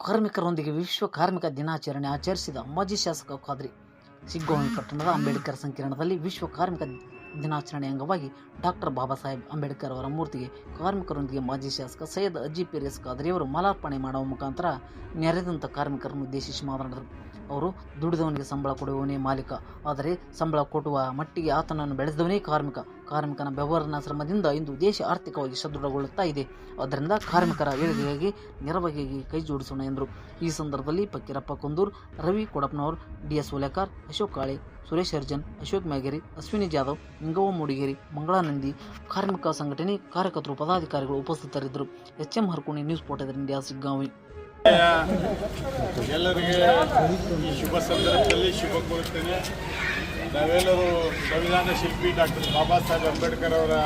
ಕಾರ್ಮಿಕರೊಂದಿಗೆ ವಿಶ್ವ ಕಾರ್ಮಿಕ ದಿನಾಚರಣೆ ಆಚರಿಸಿದ ಮಾಜಿ ಶಾಸಕ ಖಾದ್ರಿ. ಸಿಗ್ಗಾಂವಿ ಪಟ್ಟಣದ ಅಂಬೇಡ್ಕರ್ ಸಂಕೀರ್ಣದಲ್ಲಿ ವಿಶ್ವ ಕಾರ್ಮಿಕ ದಿನಾಚರಣೆ ಅಂಗವಾಗಿ ಡಾಕ್ಟರ್ ಬಾಬಾ ಸಾಹೇಬ್ ಅಂಬೇಡ್ಕರ್ ಅವರ ಮೂರ್ತಿಗೆ ಕಾರ್ಮಿಕರೊಂದಿಗೆ ಮಾಜಿ ಶಾಸಕ ಸೈಯದ್ ಅಜ್ಜಿ ಪಿರಿಯಸ್ ಖಾದ್ರಿ ಅವರು ಮಾಲಾರ್ಪಣೆ ಮಾಡುವ ಮುಖಾಂತರ ನೆರೆದಂಥ ಕಾರ್ಮಿಕರನ್ನು ಉದ್ದೇಶಿಸಿ ಮಾತನಾಡಿದರು. ಅವರು ದುಡಿದವನಿಗೆ ಸಂಬಳ ಕೊಡುವವನೇ ಮಾಲೀಕ, ಆದರೆ ಸಂಬಳ ಕೊಡುವ ಮಟ್ಟಿಗೆ ಆತನನ್ನು ಬೆಳೆಸಿದವನೇ ಕಾರ್ಮಿಕ. ಕಾರ್ಮಿಕನ ಬೆವರಿನ ಶ್ರಮದಿಂದ ಇಂದು ದೇಶ ಆರ್ಥಿಕವಾಗಿ ಸದೃಢಗೊಳ್ಳುತ್ತಾ ಇದೆ. ಆದ್ದರಿಂದ ಕಾರ್ಮಿಕರ ಏಳಿಗೆಗಾಗಿ ನೆರವಾಗಿ ಕೈ ಜೋಡಿಸೋಣ ಎಂದರು. ಈ ಸಂದರ್ಭದಲ್ಲಿ ಫಕೀರಪ್ಪ ಕುಂದೂರ್, ರವಿ ಕೊಡಪ್ನವರ್ ಡಿ ಎಸ್ ಓಲೇಕರ್ ಅಶೋಕ್ ಕಾಳೆ, ಸುರೇಶ್ ಅರ್ಜನ್ ಅಶೋಕ್ ಮ್ಯಾಗೇರಿ, ಅಶ್ವಿನಿ ಜಾಧವ್, ನಿಂಗವ್ವ ಮೂಡಿಗೇರಿ, ಮಂಗಳಾನಂದಿ ಕಾರ್ಮಿಕ ಸಂಘಟನೆ ಕಾರ್ಯಕರ್ತರು, ಪದಾಧಿಕಾರಿಗಳು ಉಪಸ್ಥಿತರಿದ್ದರು. H M Harkoni, news portal India, Shiggaon. ಎಲ್ಲರಿಗೆ ಈ ಶುಭ ಸಂದರ್ಭದಲ್ಲಿ ಶುಭ ಕೋರುತ್ತೇನೆ. ನಾವೆಲ್ಲರೂ ಸಂವಿಧಾನ ಶಿಲ್ಪಿ ಡಾಕ್ಟರ್ ಬಾಬಾ ಸಾಹೇಬ್ ಅಂಬೇಡ್ಕರ್ ಅವರ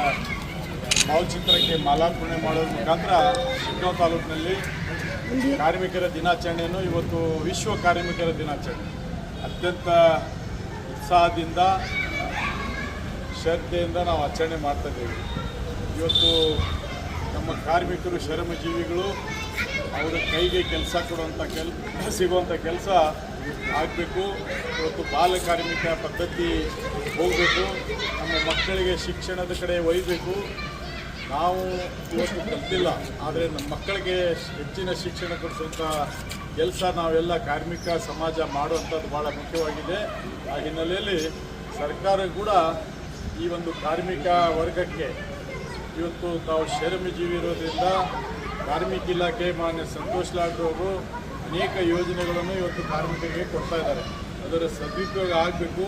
ಭಾವಚಿತ್ರಕ್ಕೆ ಮಾಲಾರ್ಪಣೆ ಮಾಡೋದ್ರ ಮುಖಾಂತರ ಶಿಗ್ಗಾಂವ್ ತಾಲೂಕಿನಲ್ಲಿ ಕಾರ್ಮಿಕರ ದಿನಾಚರಣೆಯನ್ನು ಇವತ್ತು ವಿಶ್ವ ಕಾರ್ಮಿಕರ ದಿನಾಚರಣೆ. ಅತ್ಯಂತ ಉತ್ಸಾಹದಿಂದ, ಶ್ರದ್ಧೆಯಿಂದ ನಾವು ಆಚರಣೆ ಮಾಡ್ತಾ ಇದ್ದೇವೆ. ಇವತ್ತು ನಮ್ಮ ಕಾರ್ಮಿಕರು ಶರಮಜೀವಿಗಳು, ಅವರ ಕೈಗೆ ಕೆಲಸ ಕೊಡುವಂಥ ಕೆಲ್ ಸಿಗುವಂಥ ಕೆಲಸ ಆಗಬೇಕು. ಇವತ್ತು ಬಾಲ ಕಾರ್ಮಿಕ ಪದ್ಧತಿ ಹೋಗಬೇಕು. ನಮ್ಮ ಮಕ್ಕಳಿಗೆ ಶಿಕ್ಷಣದ ಕಡೆ ಒಯ್ಯಬೇಕು ನಾವು ಇವತ್ತು ಕಲ್ತಿಲ್ಲ. ಆದರೆ ನಮ್ಮ ಮಕ್ಕಳಿಗೆ ಹೆಚ್ಚಿನ ಶಿಕ್ಷಣ ಕೊಡಿಸುವಂಥ ಕೆಲಸ ನಾವೆಲ್ಲ ಕಾರ್ಮಿಕ ಸಮಾಜ ಮಾಡುವಂಥದ್ದು ಭಾಳ ಮುಖ್ಯವಾಗಿದೆ. ಆ ಹಿನ್ನೆಲೆಯಲ್ಲಿ ಸರ್ಕಾರ ಕೂಡ ಈ ಒಂದು ಕಾರ್ಮಿಕ ವರ್ಗಕ್ಕೆ ಇವತ್ತು ತಾವು ಶ್ರಮಜೀವಿ ಇರೋದ್ರಿಂದ ಕಾರ್ಮಿಕ ಇಲಾಖೆ ಮಾನ್ಯ ಸಂತೋಷ್ ಲಾಡ್ ಅವರು ಅನೇಕ ಯೋಜನೆಗಳನ್ನು ಇವತ್ತು ಕಾರ್ಮಿಕರಿಗೆ ಕೊಡ್ತಾ ಇದ್ದಾರೆ. ಅದರ ಸದುಪಯೋಗ ಆಗಬೇಕು.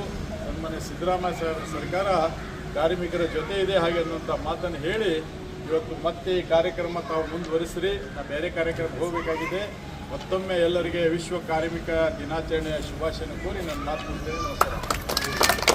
ನಮ್ಮನೆ ಸಿದ್ದರಾಮಯ್ಯ ಸಾಹೇಬರ ಸರ್ಕಾರ ಕಾರ್ಮಿಕರ ಜೊತೆ ಇದೆ ಹಾಗೆ ಅನ್ನುವಂಥ ಮಾತನ್ನು ಹೇಳಿ ಇವತ್ತು ಮತ್ತೆ ಈ ಕಾರ್ಯಕ್ರಮ ತಾವು ಮುಂದುವರಿಸಿರಿ. ನಾ ಬೇರೆ ಕಾರ್ಯಕ್ರಮಕ್ಕೆ ಹೋಗಬೇಕಾಗಿದೆ. ಮತ್ತೊಮ್ಮೆ ಎಲ್ಲರಿಗೆ ವಿಶ್ವ ಕಾರ್ಮಿಕ ದಿನಾಚರಣೆಯ ಶುಭಾಶಯ ಕೋರಿ ನನ್ನ ಮಾತು ನಮಸ್ಕಾರ.